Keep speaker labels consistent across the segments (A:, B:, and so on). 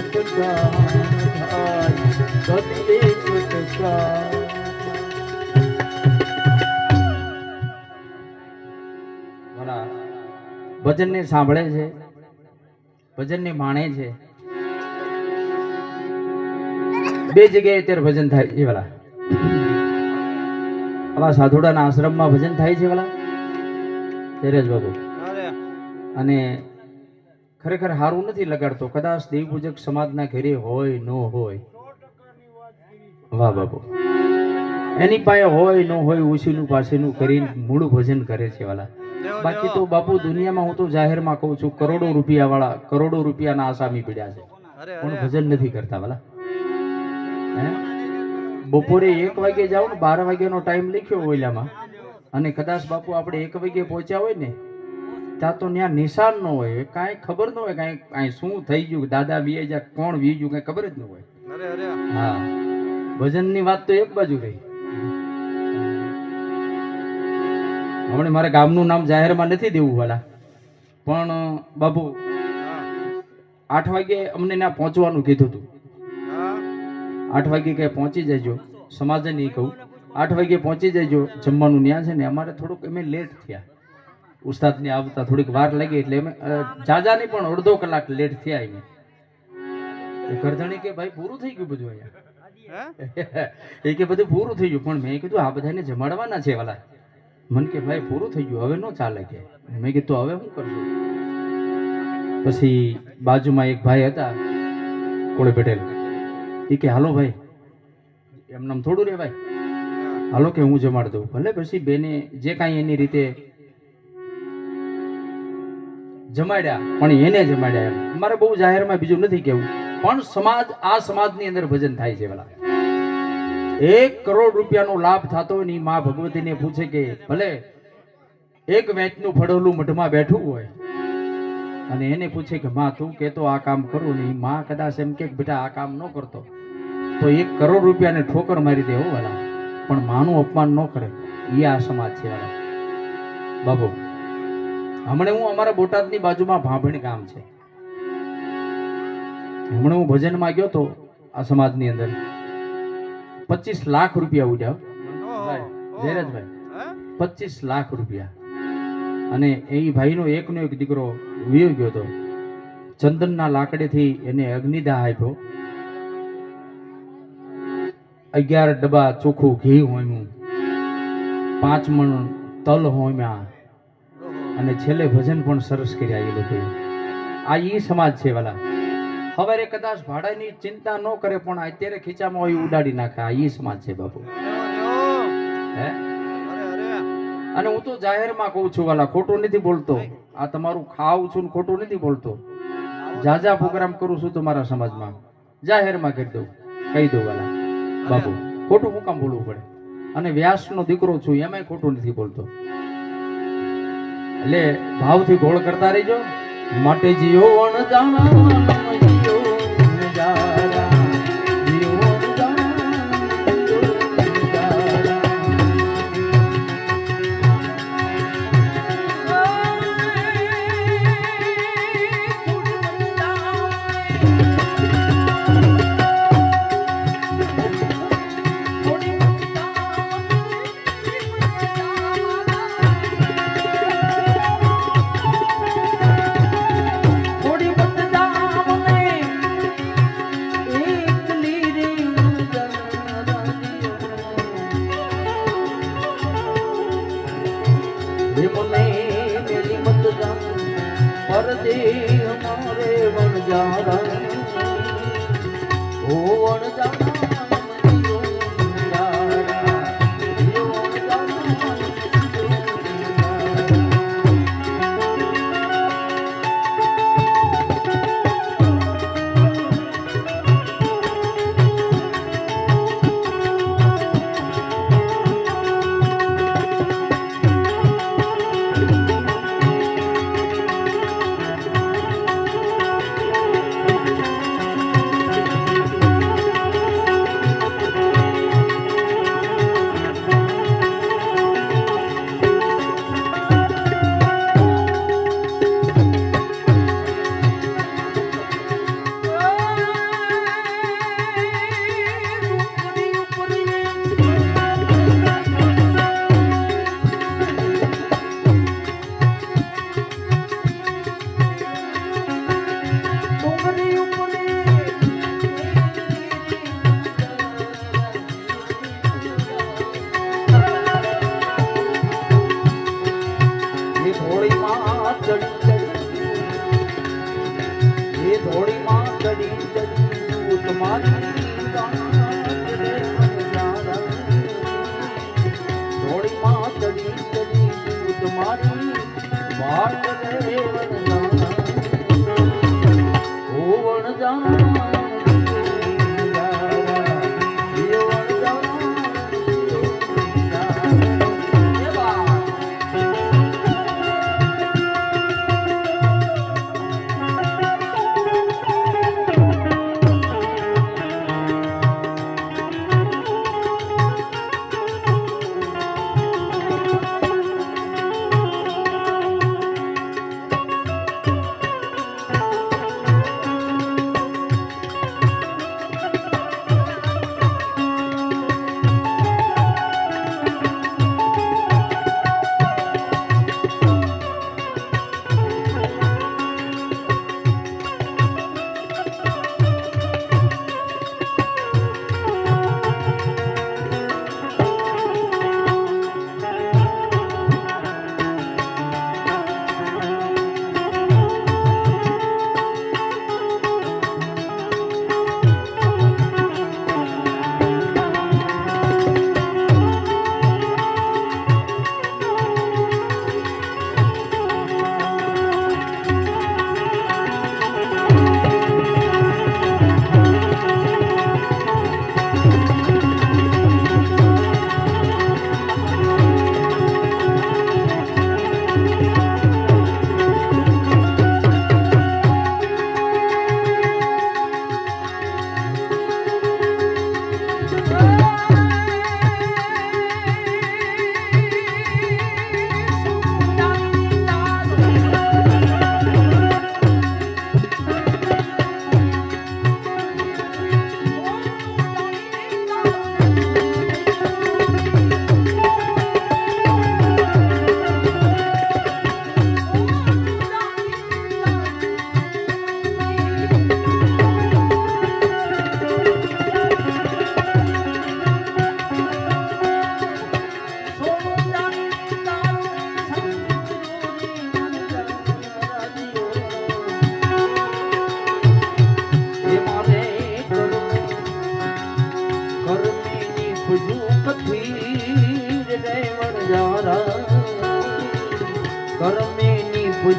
A: વચગાન ને ભજનને સાંભળે છે ભજનને માણે છે. બે જગ્યાએ અત્યારે ભજન થાય છે વાલા. આવા સાધુડાના આશ્રમમાં ભજન થાય છે વાલા? ધીરજ બાબુ અને ખરેખર સારું નથી લગાડતો. કદાચ દેવ પૂજક સમાજના ઘરે હોય ન હોય. વાહ બાપુ. એની પાસે હોય ન હોય ઉછીનું પાસેનું કરીને મૂળ ભજન કરે છે વાલા. બાકી તો બાપુ દુનિયામાં હું તો જાહેરમાં કહું છું કરોડો રૂપિયા વાળા કરોડો રૂપિયાના આસામી પીડ્યા છે. પણ ભજન નથી કરતા વાલા. હે? બપોરે એક વાગે જાવ ને બાર વાગ્યાનો ટાઈમ લખ્યો ઓલામાં અને કદાચ બાપુ આપણે એક વાગે પહોંચ્યા હોય ને તો ત્યાં નિશાન ન હોય કાંઈ ખબર ન હોય કાંઈ કાંઈ શું થઈ ગયું દાદા વી જા કોણ વી ગયું કાંઈ ખબર જ ન હોય. હા. ભજનની વાત તો એક બાજુ રહી. હમણાં મારે ગામનું નામ જાહેરમાં નથી દેવું વાલા. પણ બાપુ આઠ વાગે અમને ત્યાં પહોંચવાનું કીધું હતું આઠ વાગે ક્યાંય પહોંચી જજો સમાજે નહીં કહું. આઠ વાગે પહોંચી જજો જમવાનું ન્યા છે ને અમારે થોડુંક અમે લેટ થયા. ઉસ્તાદને આવતા થોડીક વાર લાગી એટલે અમે અ, જાજા નહીં પણ અડધો કલાક લેટ થયા અમે કરધણી કે ભાઈ પૂરું થઈ ગયું બધું અહીંયા? એ કે બધું પૂરું થઈ ગયું. પણ મેં કીધું આ બધાને જમાડવાના છે વાલા. મને કે ભાઈ પૂરું થઈ ગયું હવે ન ચાલે કે. મેં કીધું હવે શું કરશું? પછી બાજુમાં એક ભાઈ હતા કોળે પટેલ. એ કે હાલો ભાઈ એમ થોડું રે ભાઈ હાલો કે હું જમાડ દઉં. ભલે પછી બેને જે કાંઈ એની રીતે જમાડ્યા, પણ એને જમાડ્યા એમ. મારે બહુ જાહેરમાં બીજું નથી કેવું. પણ સમાજ, આ સમાજની અંદર ભજન થાય છે પેલા એક કરોડ રૂપિયાનો લાભ થતો હોય ને મા ભગવતીને પૂછે કે, ભલે એક વેચનું ફળોલું મઢમાં બેઠું હોય. અને એને પૂછે કે, માં, તું કેતો આ કામ કરું. ને મા કદાચ એમ કે બેટા, આ કામ ન કરતો. તો એક કરોડ રૂપિયાને ઠોકર મારી દે હો વાલા પણ માનું અપમાન ન કરે. એ આ સમાજ છે વાલા બાબુ. હમણાં હું અમારા બોટાદની બાજુમાં ભાંભણ ગામ છે. હમણાં હું ભજનમાં ગયો તો આ સમાજની અંદર પચીસ લાખ રૂપિયા ઉડ્યા. ધીરજભાઈ, પચીસ લાખ રૂપિયા. અને એ ભાઈનો એકનો એક દીકરો વીયો ગયો હતો ચંદનના લાકડેથી એને અગ્નિદાહ આપ્યો. અગિયાર ડબ્બા ચોખ્ખું ઘી હોમ્યું. પાંચ મણ તલ હોમ્યા. અને છેલ્લે ભજન પણ સરસ કર્યા એ લોકોએ. આ ઈ સમાજ છે વાલા. હવે કદાચ ભાડાની ચિંતા ન કરે, પણ અત્યારે ખીચામાં હોય ઉડાડી નાખે. આ ઈ સમાજ છે બાપુ. અને હું તો જાહેરમાં કહું છું વાલા, ખોટું નથી બોલતો. આ તમારું ખાવ છું ને ખોટું નથી બોલતો. જાજા પ્રોગ્રામ કરું છું તમારા સમાજમાં. જાહેરમાં કરી દઉં. કહી દઉં વાલા. બાપુ, ખોટું હું કામ બોલવું પડે? અને વ્યાસનો દીકરો છું, એમાંય ખોટું નથી બોલતો. એટલે ભાવથી ગોળ કરતા રહીજો. માટે જીઓ અણજાણા જીઓ અણજારા, ઉજારા. એ મને મેરી મત જામ પરદે હમારે વણજારા ઓ વણજારા 我在这里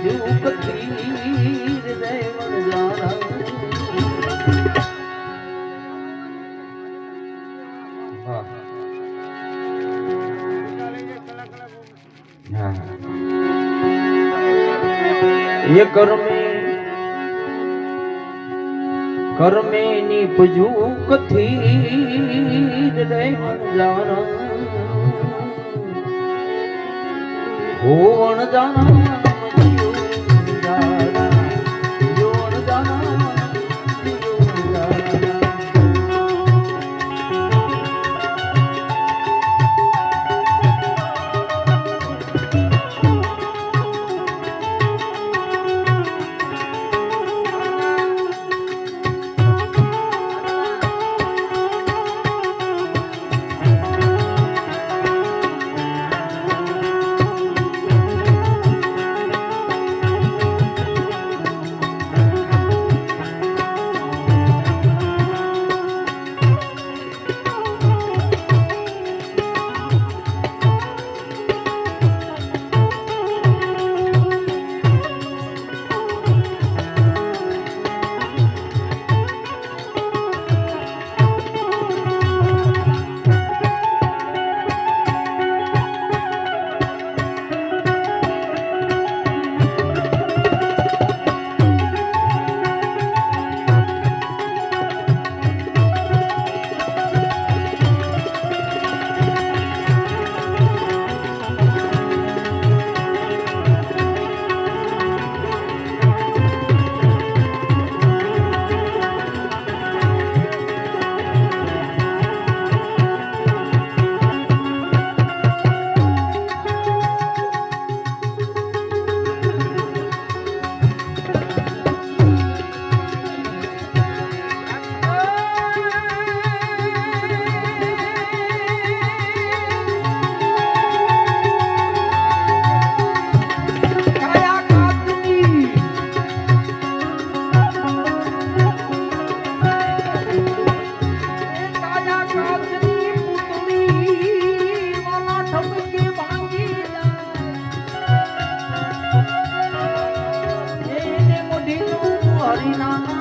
A: ભુજુ કથીર દેવણ જારા વાહ. હા. એ કર્મે કર્મે ની না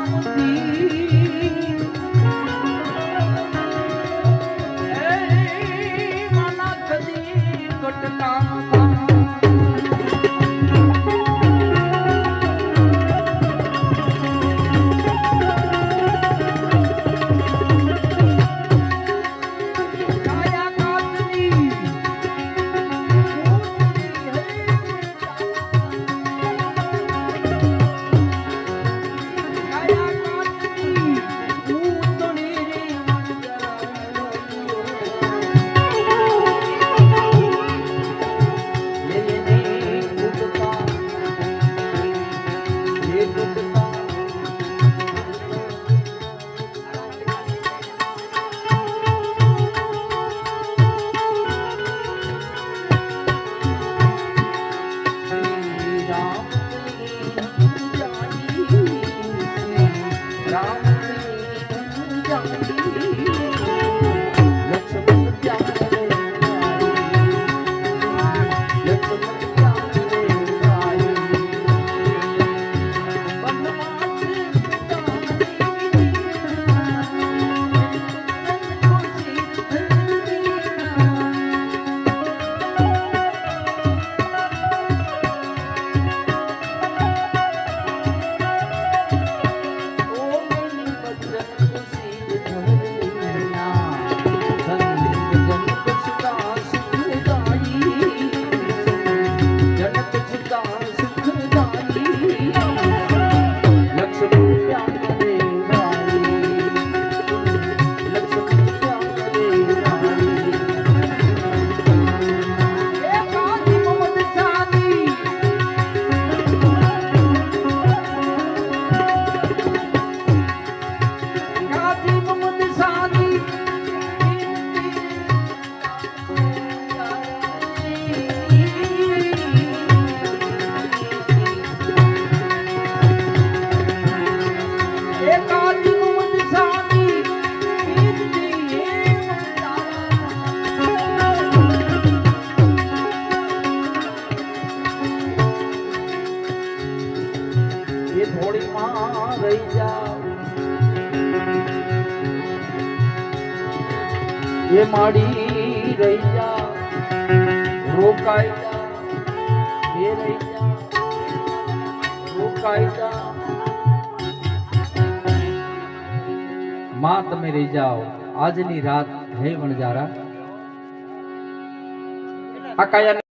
A: એ માડી રહી જા રોકાઈ જા એ રહી જા રોકાઈ જા. માં તમે રહી જાઓ, આજની રાત હે વણજારા આ કાયા